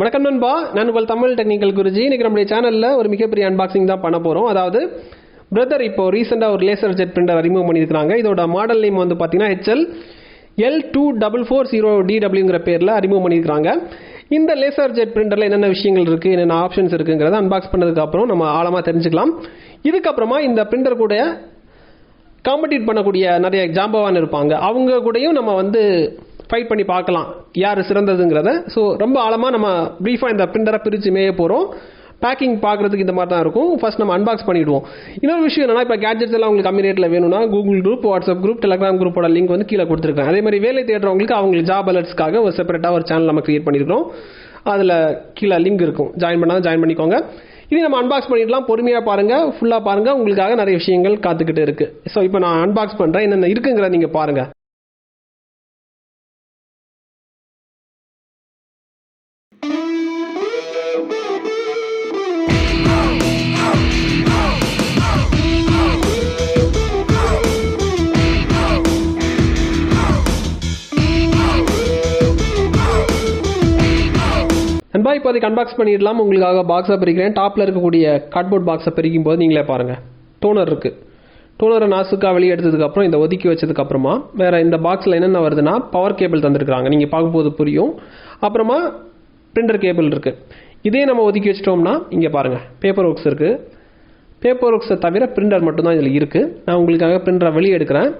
வணக்கம் நண்பா. நான் உங்கள் தமிழ் டெக்னிக்கல் குருஜி. இன்னைக்கு நம்முடைய சேனலில் ஒரு மிகப்பெரிய அன்பாக்சிங் தான் பண்ண போகிறோம் அதாவது பிரதர் இப்போ ரீசெண்டாக ஒரு லேசர் ஜெட் பிரிண்டர் அறிமுகம் பண்ணியிருக்காங்க இதோட மாடல் நேம் வந்து பார்த்தீங்கன்னா H L L two double four zero டிடபிள்யூங்கிற பேரில் அறிமுகம் பண்ணியிருக்காங்க இந்த லேசர் ஜெட் பிரிண்டரில் என்னென்ன விஷயங்கள் இருக்குது என்னென்ன ஆப்ஷன்ஸ் இருக்குங்கிறத அன்பாக்ஸ் பண்ணதுக்கப்புறம் நம்ம ஆழமாக தெரிஞ்சுக்கலாம். இதுக்கப்புறமா இந்த பிரிண்டர் கூட காம்படிட் பண்ணக்கூடிய நிறைய ஜாம்பவான் இருப்பாங்க. அவங்க கூடயும் நம்ம வந்து ஃபைட் பண்ணி பார்க்கலாம். யார் சிறந்ததுங்கிறத. ஸோ ரொம்ப ஆழமாக நம்ம ப்ரீஃபாக இந்த பிரிண்டரை பிரித்து மேய போகிறோம் பேக்கிங் பார்க்குறதுக்கு இந்த மாதிரி தான் இருக்கும். ஃபர்ஸ்ட் நம்ம அன்பாக்ஸ் பண்ணிவிடுவோம் இன்னொரு விஷயம் என்னன்னா இப்போ கேட்ஜெட்ஸ் எல்லாம் உங்களுக்கு கம்மி ரேட்டில் வேணும்னா Google group WhatsApp group Telegram குரூப்போட லிங்க் வந்து கீழே கொடுத்துருக்கேன். அதே மாதிரி வேலை தேடுறவங்களுக்கு அவங்களுக்கு ஜாப் அலர்ட்ஸ்க்காக ஒரு செப்பரேட்டாக ஒரு சேனல் நம்ம கிரியேட் பண்ணியிருக்கிறோம். அதில் கீழே லிங்க் இருக்கும். ஜாயின் பண்ணால் ஜாயின் பண்ணிக்கோங்க. இது நம்ம அன்பாக்ஸ் பண்ணிடலாம். பொறுமையாக பாருங்கள் ஃபுல்லாக பாருங்கள் உங்களுக்காக நிறைய விஷயங்கள் காத்துக்கிட்டு இருக்குது ஸோ இப்போ நான் அன்பாக்ஸ் பண்ணுறேன் என்னென்ன இருக்குங்கிறத நீங்கள் பாருங்கள் நண்பா இப்போதைக்கு அன்பாக்ஸ் பண்ணிடலாம். உங்களுக்காக பாக்ஸை பிரிக்கிறேன். டாப்பில் இருக்கக்கூடிய கார்ட்போர்ட் பாக்ஸை பிரிக்கும் போது நீங்களே பாருங்கள் டோனர் இருக்குது டோனரை நாசுக்காக வெளியே எடுத்ததுக்கப்புறம் இந்த ஒதுக்கி வச்சதுக்கப்புறமா வேறு இந்த பாக்ஸில் என்னென்ன வருதுன்னா பவர் கேபிள் தந்துருக்குறாங்க. நீங்கள் பார்க்கும்போது புரியும். அப்புறமா பிரிண்டர் கேபிள் இருக்குது இதே நம்ம ஒதுக்கி வச்சிட்டோம்னா இங்கே பாருங்கள் பேப்பர் ஒர்க்ஸ் இருக்குது பேப்பர் ஒர்க்ஸை தவிர பிரிண்டர் மட்டும்தான் இதில் இருக்குது நான் உங்களுக்காக பிரிண்டரை வெளியே எடுக்கிறேன்.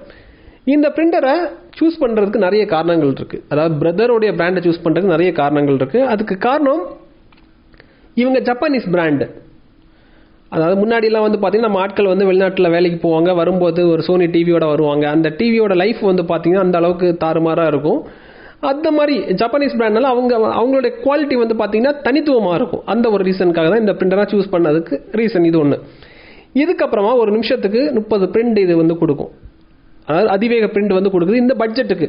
இந்த பிரிண்டரை சூஸ் பண்ணுறதுக்கு நிறைய காரணங்கள் இருக்குது அதாவது பிரதருடைய பிராண்டை சூஸ் பண்ணுறதுக்கு நிறைய காரணங்கள் இருக்குது அதுக்கு காரணம் இவங்க ஜப்பானீஸ் பிராண்டு அதாவது முன்னாடிலாம் வந்து பார்த்தீங்கன்னா நம்ம ஆட்கள் வந்து வெளிநாட்டில் வேலைக்கு போவாங்க வரும்போது ஒரு சோனி டிவியோட வருவாங்க. அந்த டிவியோட லைஃப் வந்து பார்த்தீங்கன்னா அந்த அளவுக்கு தாறுமாறாக இருக்கும். அந்த மாதிரி ஜப்பானீஸ் பிராண்ட்னால அவங்க அவங்களுடைய குவாலிட்டி வந்து பார்த்தீங்கன்னா தனித்துவமாக இருக்கும். அந்த ஒரு ரீசனுக்காக தான் இந்த பிரிண்டராக சூஸ் பண்ணதுக்கு ரீசன் இது ஒன்று இதுக்கப்புறமா ஒரு நிமிஷத்துக்கு முப்பது பிரிண்ட் இது வந்து கொடுக்கும். அதாவது அதிவேக பிரிண்ட் வந்து கொடுக்குது. இந்த பட்ஜெட்டுக்கு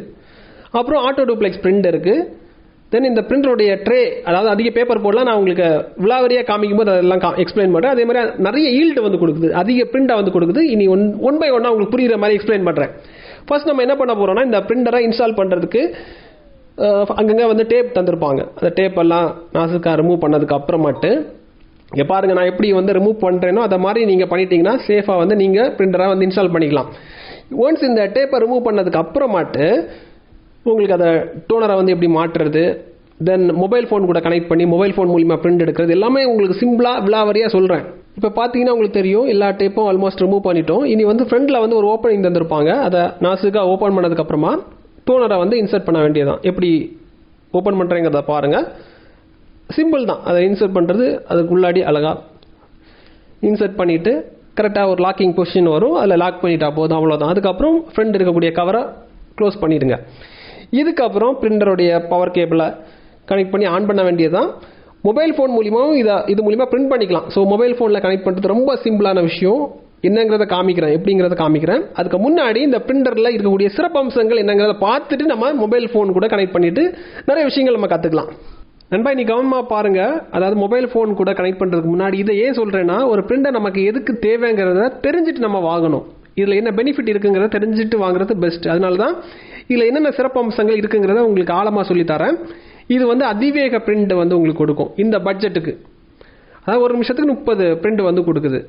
அப்புறம் ஆட்டோ டூப்ளெக்ஸ் பிரிண்ட் இருக்குது தென் இந்த பிரிண்டருடைய ட்ரே அதாவது அதிக பேப்பர் போடலாம். நான் உங்களுக்கு விழாவரியாக காமிக்கும் போது அதெல்லாம் எக்ஸ்பிளைன் பண்ணுறேன் அதே மாதிரி நிறைய ஈல்டு வந்து கொடுக்குது. அதிக பிரிண்டாக வந்து கொடுக்குது. இனி ஒன் ஒன் பை ஒன்னாக உங்களுக்கு புரிகிற மாதிரி எக்ஸ்பிளைன் பண்ணுறேன் ஃபர்ஸ்ட் நம்ம என்ன பண்ண போகிறோம்னா இந்த பிரிண்டரை இன்ஸ்டால் பண்ணுறதுக்கு அங்கங்கே வந்து டேப் தந்திருப்பாங்க. அந்த டேப் எல்லாம் நாசுக்காக ரிமூவ் பண்ணதுக்கு அப்புறமாட்டு இங்கே பாருங்கள் நான் எப்படி வந்து ரிமூவ் பண்ணுறேனோ அதை மாதிரி நீங்கள் பண்ணிட்டீங்கன்னா சேஃபாக வந்து நீங்கள் பிரிண்டராக வந்து இன்ஸ்டால் பண்ணிக்கலாம். ஒன்ஸ் இந்த டேப்பை ரிமூவ் பண்ணதுக்கு அப்புறமாட்டு உங்களுக்கு அதை டோனரை வந்து எப்படி மாற்றுறது தென் மொபைல் ஃபோன் கூட கனெக்ட் பண்ணி மொபைல் ஃபோன் மூலிமா பிரிண்ட் எடுக்கிறது எல்லாமே உங்களுக்கு சிம்பிளாக விழாவரியாக சொல்கிறேன் இப்போ பார்த்தீங்கன்னா உங்களுக்கு தெரியும் எல்லா டேப்பும் ஆல்மோஸ்ட் ரிமூவ் பண்ணிட்டோம். இனி வந்து ஃப்ரண்டில் வந்து ஒரு ஓப்பனிங் தந்திருப்பாங்க. அதை நாசுக்காக ஓப்பன் பண்ணதுக்கப்புறமா டோனரை வந்து இன்சர்ட் பண்ண வேண்டியதான் எப்படி ஓப்பன் பண்ணுறேங்கிறத பாருங்கள் சிம்பிள் தான். அதை இன்சர்ட் பண்ணுறது அதுக்குள்ளாடி அழகாக இன்சர்ட் பண்ணிவிட்டு கரெக்டாக ஒரு லாக்கிங் பொசிஷன் வரும். அதில் லாக் பண்ணிட்டா போதும் அவ்வளோதான் அதுக்கப்புறம் ஃப்ரண்ட் இருக்கக்கூடிய கவரை க்ளோஸ் பண்ணிடுங்க. இதுக்கப்புறம் பிரிண்டருடைய பவர் கேபிளை கனெக்ட் பண்ணி ஆன் பண்ண வேண்டியதுதான். மொபைல் ஃபோன் மூலியமாகவும் இதை இது மூலிமா பிரிண்ட் பண்ணிக்கலாம். ஸோ மொபைல் ஃபோனில் கனெக்ட் பண்ணுறது ரொம்ப சிம்பிளான விஷயம். என்னங்கிறத காமிக்கிறேன். எப்படிங்கிறத காமிக்கிறேன். அதுக்கு முன்னாடி இந்த பிரிண்டரில் இருக்கக்கூடிய சிறப்பம்சங்கள் என்னங்கிறத பார்த்துட்டு நம்ம மொபைல் ஃபோன் கூட கனெக்ட் பண்ணிட்டு நிறைய விஷயங்கள் நம்ம கற்றுக்கலாம் நண்பா நீ கவனமாக பாருங்க. அதாவது மொபைல் ஃபோன் கூட கனெக்ட் பண்ணுறதுக்கு முன்னாடி இதை ஏன் சொல்கிறேன்னா ஒரு பிரிண்டை நமக்கு எதுக்கு தேவைங்கிறத தெரிஞ்சுட்டு நம்ம வாங்கணும். இதில் என்ன பெனிஃபிட் இருக்குங்கிறத தெரிஞ்சுட்டு வாங்குறது பெஸ்ட் அதனால தான் இதில் என்னென்ன சிறப்பம்சங்கள் இருக்குங்கிறத உங்களுக்கு ஆழமாக சொல்லித்தரேன். இது வந்து அதிவேக பிரிண்ட் வந்து உங்களுக்கு கொடுக்கும். இந்த பட்ஜெட்டுக்கு அதாவது ஒரு நிமிஷத்துக்கு முப்பது பிரிண்ட் வந்து கொடுக்குது.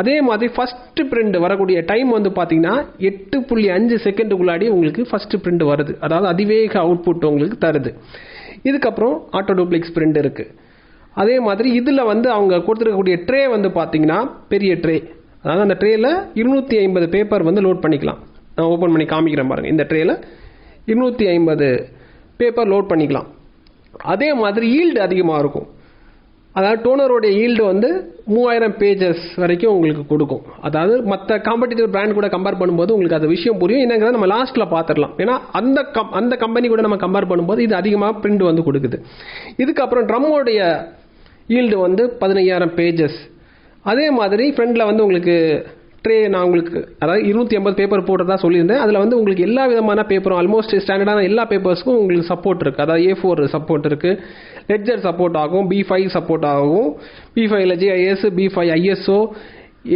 அதே மாதிரி ஃபஸ்ட்டு பிரிண்ட் வரக்கூடிய டைம் வந்து பார்த்தீங்கன்னா எட்டு புள்ளி அஞ்சு செகண்டுக்குள்ளாடி உங்களுக்கு ஃபஸ்ட்டு பிரிண்ட் வருது. அதாவது அதிவேக அவுட்புட் உங்களுக்கு தருது. இதுக்கப்புறம் ஆட்டோ டூப்ளெக்ஸ் பிரிண்ட் இருக்குது அதே மாதிரி இதில் வந்து அவங்க கொடுத்துருக்கக்கூடிய ட்ரே வந்து பார்த்தீங்கன்னா பெரிய ட்ரே அதாவது அந்த ட்ரேயில் இருநூற்றி ஐம்பது பேப்பர் வந்து லோட் பண்ணிக்கலாம். நான் ஓப்பன் பண்ணி காமிக்கிறேன் பாருங்கள் இந்த ட்ரேயில் இருநூற்றி ஐம்பது பேப்பர் லோட் பண்ணிக்கலாம். அதே மாதிரி ஈல்டு அதிகமாக இருக்கும். அதாவது டோனரோடைய ஈல்டு வந்து மூவாயிரம் பேஜஸ் வரைக்கும் உங்களுக்கு கொடுக்கும். அதாவது மற்ற காம்படிட்டிவ் பிராண்ட் கூட கம்பேர் பண்ணும்போது உங்களுக்கு அது விஷயம் புரியும். என்னங்கிறத நம்ம லாஸ்ட்டில் பார்த்துடலாம். ஏன்னா அந்த கம் அந்த கம்பெனி கூட நம்ம கம்பேர் பண்ணும்போது இது அதிகமாக பிரிண்ட் வந்து கொடுக்குது. இதுக்கப்புறம் ட்ரம்மோடைய ஈல்டு வந்து பதினையாயிரம் பேஜஸ் அதே மாதிரி ஃப்ரண்டில் வந்து உங்களுக்கு ட்ரே நான் உங்களுக்கு அதாவது இருநூத்தி ஐம்பது பேப்பர் போட்டதா சொல்லியிருந்தேன். அதில் வந்து உங்களுக்கு எல்லா விதமான பேப்பரும் ஆல்மோஸ்ட் ஸ்டாண்டர்டான எல்லா பேப்பர்ஸ்க்கும் உங்களுக்கு சப்போர்ட் இருக்குது அதாவது ஏ ஃபோர் சப்போர்ட் இருக்குது லெட்ஜர் சப்போர்ட் ஆகும். பி ஃபைவ் சப்போர்ட் ஆகும். பி ஃபைவ்ல J I S B five I S O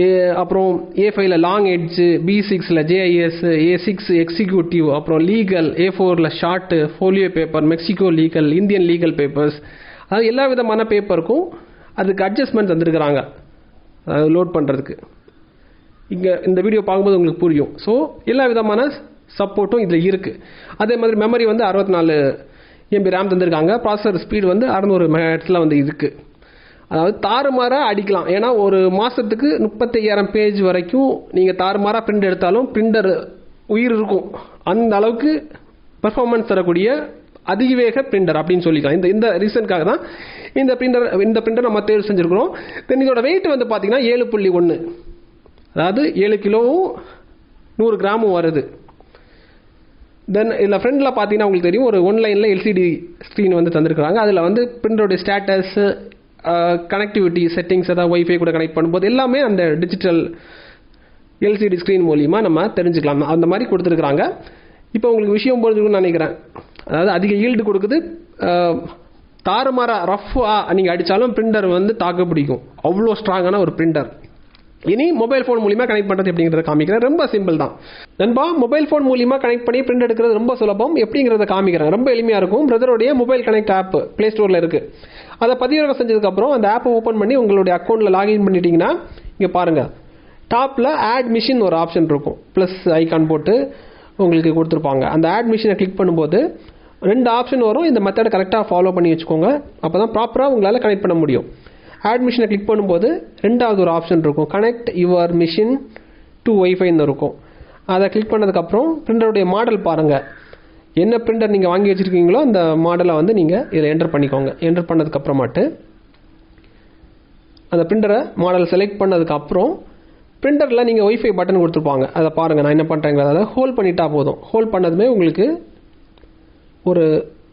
A அப்புறம் ஏ ஃபைவ்ல லாங் எட்ஜு பி சிக்ஸில் J I S A six executive அப்புறம் லீகல் ஏ ஃபோரில் short folio paper Mexico legal Indian legal papers அதாவது எல்லா விதமான பேப்பருக்கும் அதுக்கு அட்ஜஸ்ட்மெண்ட் தந்திருக்கிறாங்க. அதாவது லோட் பண்ணுறதுக்கு இங்கே இந்த வீடியோ பார்க்கும்போது உங்களுக்கு புரியும். ஸோ எல்லா விதமான சப்போர்ட்டும் இதில் இருக்குது அதே மாதிரி மெமரி வந்து அறுபத்தி நாலு எம்பி ரேம் தந்திருக்காங்க. ப்ராசஸர் ஸ்பீடு வந்து அறநூறு மெகாட்ஸில் வந்து இருக்குது அதாவது தாறுமாறாக அடிக்கலாம். ஏன்னா ஒரு மாதத்துக்கு முப்பத்தையாயிரம் பேஜ் வரைக்கும் நீங்கள் தாறுமாறாக பிரிண்ட் எடுத்தாலும் பிரிண்டர் உயிர் இருக்கும். அந்த அளவுக்கு பெர்ஃபார்மன்ஸ் தரக்கூடிய அதிவேக பிரிண்டர் அப்படின்னு சொல்லிக்கலாம். இந்த இந்த ரீசனுக்காக தான் இந்த பிரிண்டர் இந்த பிரிண்டர் நம்ம தேர்வு செஞ்சுருக்கிறோம். தென் இதோட வெயிட் வந்து பார்த்தீங்கன்னா ஏழு புள்ளி ஒன்று அதாவது ஏழு கிலோவும் நூறு கிராமும் வருது. தென் இதில் ஃப்ரண்டில் பார்த்தீங்கன்னா உங்களுக்கு தெரியும் ஒரு ஒன் லைனில் எல்சிடி ஸ்க்ரீன் வந்து தந்திருக்கிறாங்க. அதில் வந்து பிரிண்டருடைய ஸ்டேட்டஸ் கனெக்டிவிட்டி செட்டிங்ஸ் ஏதாவது ஒய்ஃபை கூட கனெக்ட் பண்ணும்போது எல்லாமே அந்த டிஜிட்டல் எல்சிடி ஸ்க்ரீன் மூலிமா நம்ம தெரிஞ்சுக்கலாம். அந்த மாதிரி கொடுத்துருக்குறாங்க. இப்போ உங்களுக்கு விஷயம் புரிஞ்சுக்கணும்னு நினைக்கிறேன். அதாவது அதிக ஈல்டு கொடுக்குது. தாறுமாற ரஃப்பாக நீங்கள் அடித்தாலும் பிரிண்டர் வந்து தாக்கு பிடிக்கும். அவ்வளோ ஸ்ட்ராங்கான ஒரு பிரிண்டர் இனி மொபைல் ஃபோன் மூலிமா கனெக்ட் பண்ணுறது எப்படிங்கிறத காமிக்கிறேன். ரொம்ப சிம்பிள் தான். நண்பா மொபைல் ஃபோன் மூலிமா கனெக்ட் பண்ணி பிரிண்ட் எடுக்கிறது ரொம்ப சுலபம். எப்படிங்கிறத காமிக்கிறேன். ரொம்ப எளிமையாக இருக்கும். பிரதருடைய மொபைல் கனெக்ட் ஆப் ப்ளே ஸ்டோரில் இருக்குது அதை பதிவிறக்கம் செஞ்சதுக்கப்புறம் அந்த ஆப்பை ஓப்பன் பண்ணி உங்களுடைய அக்கௌண்ட்டில் லாகின் பண்ணிட்டீங்கன்னா இங்கே பாருங்கள் டாப்பில் ஆட் மிஷின் ஒரு ஆப்ஷன் இருக்கும். ப்ளஸ் ஐக்கான் போட்டு உங்களுக்கு கொடுத்துருப்பாங்க. அந்த ஆட் மிஷினை கிளிக் பண்ணும்போது ரெண்டு ஆப்ஷன் வரும். இந்த மெத்தடை கரெக்டாக ஃபாலோ பண்ணி வச்சுக்கோங்க. அப்போ தான் ப்ராப்பராக உங்களால் கனெக்ட் பண்ண முடியும். அட்மிஷனை கிளிக் பண்ணும்போது ரெண்டாவது ஒரு ஆப்ஷன் இருக்கும். கனெக்ட் யுவர் மிஷின் டு ஒய்ஃபைன்னு இருக்கும். அதை கிளிக் பண்ணதுக்கப்புறம் பிரிண்டருடைய மாடல் பாருங்கள் என்ன பிரிண்டர் நீங்கள் வாங்கி வச்சுருக்கீங்களோ அந்த மாடலை வந்து நீங்கள் இதில் என்டர் பண்ணிக்கோங்க. என்டர் பண்ணதுக்கப்புறமாட்டு அந்த பிரிண்டரை மாடல் செலக்ட் பண்ணதுக்கப்புறம் பிரிண்டரில் நீங்கள் ஒய்ஃபை பட்டன் கொடுத்துருப்பாங்க. அதை பாருங்கள் நான் என்ன பண்ணுறேங்கிறத அதை ஹோல்ட் பண்ணிட்டா போதும். ஹோல்ட் பண்ணதுமே உங்களுக்கு ஒரு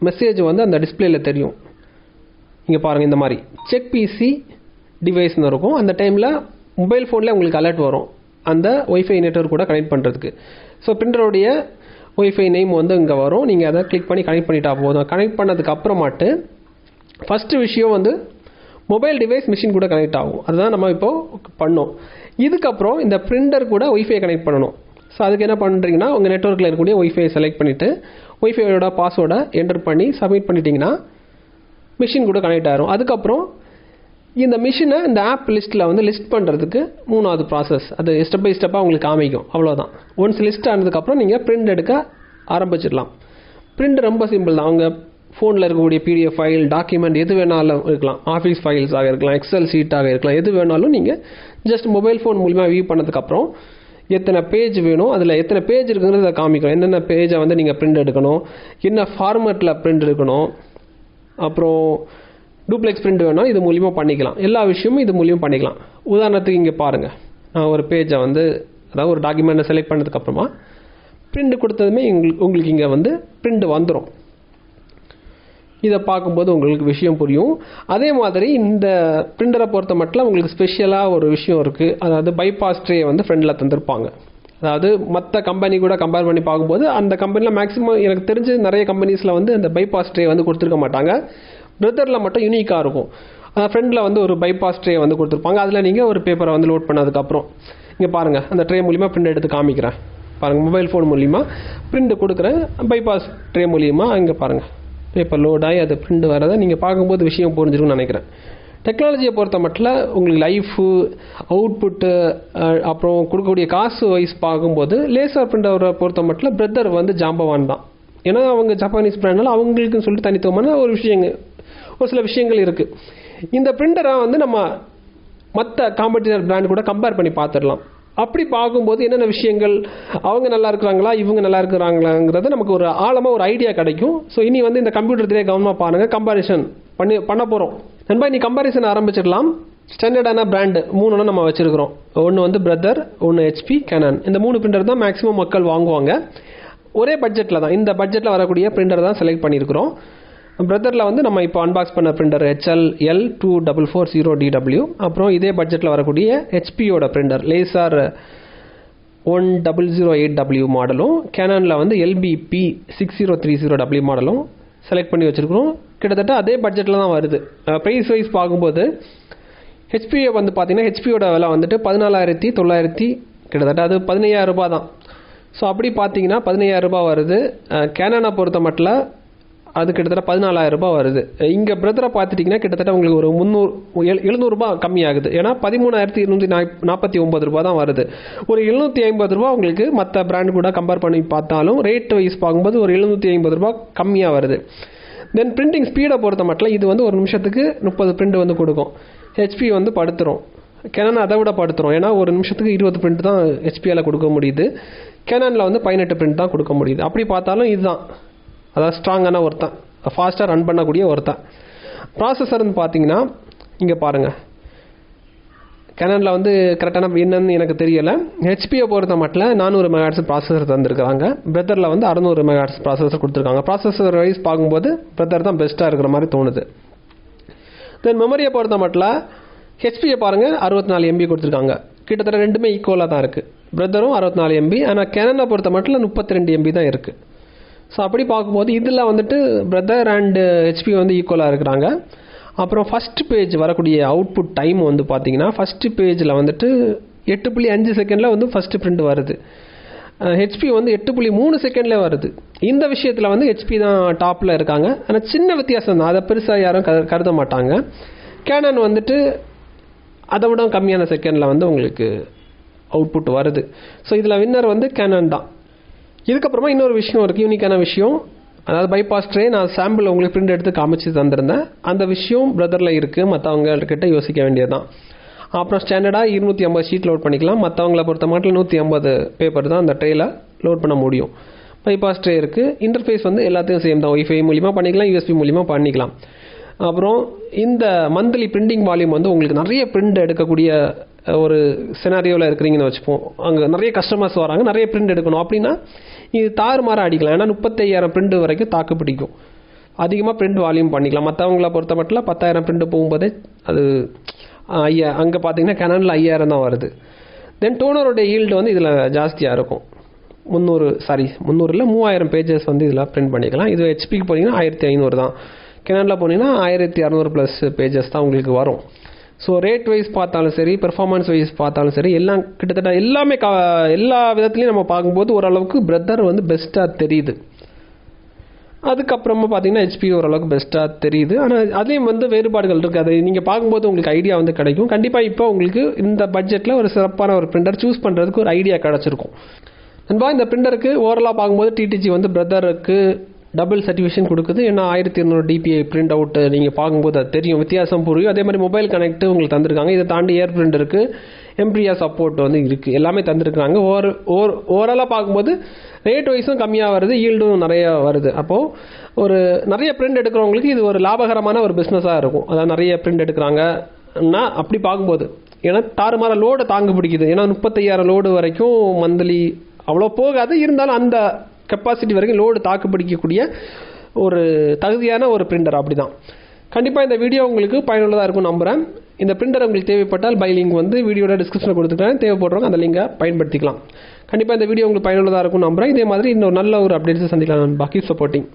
மெசேஜ் வந்து அந்த டிஸ்பிளேயில் தெரியும். இங்கே பாருங்கள் இந்த மாதிரி. செக் பிசி டிவைஸ்னு இருக்கும். அந்த டைமில் மொபைல் ஃபோனில் உங்களுக்கு அலர்ட் வரும். அந்த ஒய்ஃபை நெட்ஒர்க் கூட கனெக்ட் பண்ணுறதுக்கு ஸோ பிரிண்டருடைய ஒய்ஃபை நேம் வந்து இங்கே வரும். நீங்கள் அதை கிளிக் பண்ணி கனெக்ட் பண்ணிட்டா போதும். கனெக்ட் பண்ணதுக்கு அப்புறமாட்டு ஃபஸ்ட்டு விஷயம் வந்து மொபைல் டிவைஸ் மிஷின் கூட கனெக்ட் ஆகும். அதுதான் நம்ம இப்போது பண்ணோம். இதுக்கப்புறம் இந்த பிரிண்டர் கூட ஒய்ஃபை கனெக்ட் பண்ணணும். ஸோ அதுக்கு என்ன பண்ணுறீங்கன்னா உங்கள் நெட்ஒர்க்கில் இருக்கக்கூடிய ஒய்ஃபை செலக்ட் பண்ணிவிட்டு ஒய்ஃபையோட பாஸ்வேர்டை என்டர் பண்ணி சப்மிட் பண்ணிட்டீங்கன்னா மிஷின் கூட கனெக்ட் ஆகிரும் அதுக்கப்புறம் இந்த மிஷினை இந்த ஆப் லிஸ்ட்டில் வந்து லிஸ்ட் பண்ணுறதுக்கு மூணாவது ப்ராசஸ் அது ஸ்டெப் பை ஸ்டெப்பாக உங்களுக்கு காமிக்கும். அவ்வளோதான் ஒன்ஸ் லிஸ்ட் ஆனதுக்கப்புறம் நீங்கள் பிரிண்ட் எடுக்க ஆரம்பிச்சிடலாம். பிரிண்ட் ரொம்ப சிம்பிள் தான். அவங்க ஃபோனில் இருக்கக்கூடிய பிடிஎஃப் ஃபைல் டாக்குமெண்ட் எது வேணாலும் இருக்கலாம். ஆஃபீஸ் ஃபைல்ஸாக இருக்கலாம் எக்ஸல் ஷீட்டாக இருக்கலாம். எது வேணாலும் நீங்கள் ஜஸ்ட் மொபைல் ஃபோன் மூலிமா வியூ பண்ணதுக்கப்புறம் எத்தனை பேஜ் வேணும் அதில் எத்தனை பேஜ் இருக்குங்கிறத காமிக்கும் என்னென்ன பேஜை வந்து நீங்கள் பிரிண்ட் எடுக்கணும் என்ன ஃபார்மேட்டில் பிரிண்ட் எடுக்கணும் அப்புறம் டூப்ளெக்ஸ் பிரிண்ட் வேணால் இது மூலிமா பண்ணிக்கலாம். எல்லா விஷயமும் இது மூலியமாக பண்ணிக்கலாம். உதாரணத்துக்கு இங்கே பாருங்கள் நான் ஒரு பேஜை வந்து அதாவது ஒரு டாக்குமெண்ட்டை செலக்ட் பண்ணதுக்கப்புறமா பிரிண்ட் கொடுத்ததுமே உங்களுக்கு உங்களுக்கு இங்கே வந்து பிரிண்ட் வந்துடும் இதை பார்க்கும்போது உங்களுக்கு விஷயம் புரியும். அதே மாதிரி இந்த பிரிண்டரை பொறுத்த மட்டும் உங்களுக்கு ஸ்பெஷலாக ஒரு விஷயம் இருக்குது அதாவது பைபாஸ் ட்ரே வந்து ஃப்ரெண்டில் தந்திருப்பாங்க. அதாவது மற்ற கம்பெனி கூட கம்பேர் பண்ணி பார்க்கும்போது அந்த கம்பெனியில் மேக்ஸிமம் எனக்கு தெரிஞ்சு நிறைய கம்பெனிஸில் வந்து அந்த பைபாஸ் ட்ரே வந்து கொடுத்துருக்க மாட்டாங்க. பிரதரில் மட்டும் யூனிக்காக இருக்கும். அதாவது ஃப்ரெண்டில் வந்து ஒரு பைபாஸ் ட்ரே வந்து கொடுத்துருப்பாங்க. அதில் நீங்கள் ஒரு பேப்பரை வந்து லோட் பண்ணதுக்கப்புறம். இங்கே பாருங்கள் அந்த ட்ரே மூலிமா பிரிண்ட் எடுத்து காமிக்கிறேன். பாருங்கள் மொபைல் ஃபோன் மூலிமா பிரிண்ட் கொடுக்குறேன். பைபாஸ் ட்ரே மூலிமா இங்கே பாருங்கள் பேப்பர் லோடாகி அது பிரிண்ட் வரதை நீங்கள் பார்க்கும்போது விஷயம் புரிஞ்சிருக்கும்னு நினைக்கிறேன். டெக்னாலஜியை பொறுத்த மட்டும் உங்களுக்கு லைஃபு அவுட்புட்டு அப்புறம் கொடுக்கக்கூடிய காசு வைஸ் பார்க்கும்போது லேசர் பிரிண்டரை பொறுத்த மட்டும் பிரதர் வந்து ஜாம்பவான் தான். ஏன்னா அவங்க ஜப்பானீஸ் பிராண்ட்னால அவங்களுக்குன்னு சொல்லிட்டு தனித்துவமான ஒரு விஷயங்கள் ஒரு சில விஷயங்கள் இருக்குது இந்த பிரிண்டரை வந்து நம்ம மற்ற காம்படிட்டர் பிராண்ட் கூட கம்பேர் பண்ணி பார்த்துடலாம். அப்படி பார்க்கும்போது என்னென்ன விஷயங்கள் அவங்க நல்லா இருக்கிறாங்களா இவங்க நல்லா இருக்கிறாங்களாங்கிறது நமக்கு ஒரு ஆழமாக ஒரு ஐடியா கிடைக்கும். ஸோ இனி வந்து இந்த கம்ப்யூட்டர் திரையை கவனமாக பாருங்கள் கம்பாரிசன் பண்ணி பண்ண போகிறோம் நண்பா நீ கம்பாரிசன் ஆரம்பிச்சிடலாம். ஸ்டாண்டர்டான பிராண்டு மூணுன்னு நம்ம வச்சிருக்கிறோம். ஒன்று வந்து பிரதர் ஒன்று ஹெச்பி கேனன் இந்த மூணு பிரிண்டர் தான் மேக்ஸிமம் மக்கள் வாங்குவாங்க. ஒரே பட்ஜெட்டில் தான். இந்த பட்ஜெட்டில் வரக்கூடிய பிரிண்டர் தான் செலக்ட் பண்ணியிருக்கிறோம். பிரதரில் வந்து நம்ம இப்போ அன்பாக்ஸ் பண்ண printer HL L two double four zero DW அப்புறம் இதே பட்ஜெட்டில் வரக்கூடிய ஹெச்பியோட printer laser one double zero eight W மாடலும் கேனானில் வந்து LBP six zero three zero W மாடலும் செலக்ட் பண்ணி வச்சுருக்கிறோம். கிட்டத்தட்ட அதே பட்ஜெட்டில் தான் வருது. ப்ரைஸ் வைஸ் பார்க்கும்போது ஹெச்பியை வந்து பார்த்தீங்கன்னா ஹெச்பியோட விலை வந்துட்டு பதினாலாயிரத்தி தொள்ளாயிரத்தி கிட்டத்தட்ட அது பதினையாயிரரூபா தான். ஸோ அப்படி பார்த்தீங்கன்னா பதினையாயிரரூபா வருது. கேனானை பொறுத்த மட்டும் அது கிட்டத்தட்ட பதினாலாயிரம் ரூபாய் வருது. இங்கே பிரதரை பார்த்துட்டிங்கன்னா கிட்டத்தட்ட உங்களுக்கு ஒரு முந்நூறு எழுநூறுபா கம்மியாகுது. ஏன்னா பதிமூணாயிரத்தி இருநூற்றி நாற்பத்தி ஒம்பது ரூபா தான் வருது. ஒரு எழுநூற்றி ஐம்பது ரூபா உங்களுக்கு மற்ற பிராண்ட் கூட கம்பேர் பண்ணி பார்த்தாலும் ரேட் வைஸ் பார்க்கும்போது ஒரு எழுநூற்றி ஐம்பது ரூபா கம்மியாக வருது. தென் பிரிண்டிங் ஸ்பீடை பொறுத்த மட்டும் இது வந்து ஒரு நிமிஷத்துக்கு முப்பது பிரிண்ட் வந்து கொடுக்கும். ஹெச்பி வந்து படுத்துரும். கெனான் அதை விட படுத்துரும். ஏன்னா ஒரு நிமிஷத்துக்கு இருபது பிரிண்ட் தான் ஹெச்பியால் கொடுக்க முடியுது. கெனானில் வந்து பதினெட்டு பிரிண்ட் தான் கொடுக்க முடியுது. அப்படி பார்த்தாலும் இதுதான். அதாவது ஸ்ட்ராங்கான ஒருத்தன் ஃபாஸ்ட்டாக ரன் பண்ணக்கூடிய ஒருத்தன். ப்ராசஸர்னு பார்த்தீங்கன்னா இங்கே பாருங்கள் கேனனில் வந்து கரெக்டான என்னன்னு எனக்கு தெரியலை. ஹெச்பியை பொறுத்த மட்டும் நானூறு மெகாட்ஸ் ப்ராசஸர் தந்திருக்காங்க பிரதரில் வந்து அறநூறு மெகாட்ஸ் ப்ராசஸர் கொடுத்துருக்காங்க. ப்ராசஸர் வைஸ் பார்க்கும்போது பிரதர் தான் பெஸ்ட்டாக இருக்கிற மாதிரி தோணுது. தென் மெமரியை பொறுத்த மட்டும் ஹெச்பியை பாருங்கள் அறுபத்தி நாலு எம்பி கொடுத்துருக்காங்க. கிட்டத்தட்ட ரெண்டுமே ஈக்குவலாக தான் இருக்குது பிரதரும் அறுபத்தி நாலு எம்பி ஆனால் கேனனை பொறுத்த மட்டும் முப்பத்தி ரெண்டு எம்பி தான் இருக்குது ஸோ அப்படி பார்க்கும்போது இதில் வந்துட்டு பிரதர் அண்டு ஹெச்பி வந்து ஈக்குவலாக இருக்கிறாங்க. அப்புறம் ஃபஸ்ட் பேஜ் வரக்கூடிய அவுட்புட் டைம் வந்து பார்த்தீங்கன்னா ஃபஸ்ட்டு பேஜில் வந்துட்டு எட்டு புள்ளி அஞ்சு செகண்டில் வந்து ஃபஸ்ட்டு பிரிண்ட் வருது. ஹெச்பி வந்து எட்டு புள்ளி மூணு செகண்டில் வருது. இந்த விஷயத்தில் வந்து ஹெச்பி தான் டாப்பில் இருக்காங்க. ஆனால் சின்ன வித்தியாசம் தான். அதை பெருசாக யாரும் க கருத மாட்டாங்க. கேனன் வந்துட்டு அதை விட கம்மியான செகண்டில் வந்து உங்களுக்கு அவுட்புட் வருது. ஸோ இதில் வின்னர் வந்து கேனன் தான். இதுக்கப்புறமா இன்னொரு விஷயம் இருக்குது யூனிக்கான விஷயம். அதாவது பைபாஸ் ட்ரே நான் சாம்பிள் உங்களுக்கு பிரிண்ட் எடுத்து காமிச்சு தந்திருந்தேன். அந்த விஷயம் பிரதரில் இருக்குது மற்றவங்கக்கிட்ட யோசிக்க வேண்டியதுதான். அப்புறம் ஸ்டாண்டர்டாக இருநூற்றி ஐம்பது ஷீட் லோட் பண்ணிக்கலாம். மற்றவங்கள பொறுத்த மட்டும் நூற்றி ஐம்பது பேப்பர் தான் அந்த ட்ரேயில் லோட் பண்ண முடியும். பைபாஸ் ட்ரே இருக்குது இன்டர்ஃபேஸ் வந்து எல்லாத்தையும் சேம் தான். ஒய்ஃபை மூலிமா பண்ணிக்கலாம் யூஎஸ்பி மூலிமா பண்ணிக்கலாம். அப்புறம் இந்த மந்த்லி பிரிண்டிங் வால்யூம் வந்து உங்களுக்கு நிறைய பிரிண்ட் எடுக்கக்கூடிய ஒரு சினாரியோவில் இருக்கிறீங்கன்னு வச்சுப்போம். அங்கே நிறைய கஸ்டமர்ஸ் வராங்க நிறைய பிரிண்ட் எடுக்கணும். அப்படின்னா இது தாறுமாற அடிக்கலாம். ஏன்னா முப்பத்தையாயிரம் பிரிண்ட் வரைக்கும் தாக்கு பிடிக்கும். அதிகமாக பிரிண்ட் வால்யூம் பண்ணிக்கலாம். மற்றவங்கள பொறுத்த மட்டும் பத்தாயிரம் பிரிண்ட் போகும்போதே அது ஐயா அங்கே பார்த்தீங்கன்னா கெனலில் ஐயாயிரம் தான் வருது. தென் டோனருடைய ஈல்டு வந்து இதில் ஜாஸ்தியாக இருக்கும். முந்நூறு சாரி முந்நூறில் மூவாயிரம் பேஜஸ் வந்து இதில் பிரிண்ட் பண்ணிக்கலாம். இது ஹெச்பிக்கு போனீங்கன்னா ஆயிரத்தி ஐநூறு தான். கெனானில் போனீங்கன்னா ஆயிரத்தி அறநூறு ப்ளஸ் பேஜஸ் தான் உங்களுக்கு வரும். ஸோ ரேட் வைஸ் பார்த்தாலும் சரி பெர்ஃபார்மன்ஸ் வைஸ் பார்த்தாலும் சரி எல்லாம் கிட்டத்தட்ட எல்லாமே கா எல்லா விதத்துலையும் நம்ம பார்க்கும்போது ஓரளவுக்கு பிரதர் வந்து பெஸ்ட்டாக தெரியுது. அதுக்கப்புறமா பார்த்தீங்கன்னா ஹெச்பி ஓரளவுக்கு பெஸ்ட்டாக தெரியுது. ஆனால் அதுலேயும் வந்து வேறுபாடுகள் இருக்குது அதை நீங்கள் பார்க்கும்போது உங்களுக்கு ஐடியா வந்து கிடைக்கும். கண்டிப்பாக இப்போ உங்களுக்கு இந்த பட்ஜெட்டில் ஒரு சிறப்பான ஒரு பிரிண்டர் சூஸ் பண்ணுறதுக்கு ஒரு ஐடியா கிடச்சிருக்கும். நண்பா இந்த பிரிண்டருக்கு ஓவரலாக பார்க்கும்போது டிடிஜி வந்து பிரதருக்கு டபுள் சர்டிஃபிகேஷன் கொடுக்குது. ஏன்னா ஆயிரத்தி இருநூறு டிபிஐ பிரிண்ட் அவுட் நீங்கள் பார்க்கும்போது அது தெரியும் வித்தியாசம் புரியும். அதே மாதிரி மொபைல் கனெக்ட் உங்களுக்கு தந்திருக்காங்க. இதை தாண்டி ஏர் பிரிண்ட் இருக்குது எம்ப்ரியா சப்போர்ட் வந்து இருக்குது எல்லாமே தந்திருக்காங்க ஓவர் ஓவர் ஓவராலாக பார்க்கும்போது ரேட் வைஸும் கம்மியாக வருது. ஈல்டும் நிறைய வருது. அப்போது ஒரு நிறைய பிரிண்ட் எடுக்கிறவங்களுக்கு இது ஒரு லாபகரமான ஒரு பிஸ்னஸாக இருக்கும். அதான் நிறைய பிரிண்ட் எடுக்கிறாங்கன்னா அப்படி பார்க்கும்போது ஏன்னா தாறுமாற லோடு தாங்க பிடிக்குது. ஏன்னா முப்பத்தையாயிரம் லோடு வரைக்கும் மந்த்லி அவ்வளோ போகாது. இருந்தாலும் அந்த கெப்பாசிட்டி வரைக்கும் லோடு தாக்கு பிடிக்கக்கூடிய ஒரு தகுதியான ஒரு பிரிண்டர் அப்படி தான் கண்டிப்பாக இந்த வீடியோ உங்களுக்கு பயனுள்ளதாக இருக்கும் நம்புகிறேன் இந்த பிரிண்டர் உங்களுக்கு தேவைப்பட்டால் பை லிங்க் வந்து வீடியோட டிஸ்கிரிப்ஷனில் கொடுத்துருக்கேன் தேவைப்படுறவங்க அந்த லிங்கை பயன்படுத்திக்கலாம். கண்டிப்பாக இந்த வீடியோ உங்களுக்கு பயனுள்ளதாக இருக்கும் நம்புகிறேன் இதே மாதிரி இன்னொரு நல்ல ஒரு அப்டேட்ஸை சந்திக்கலாம். பாக்கி சப்போர்ட்டிங்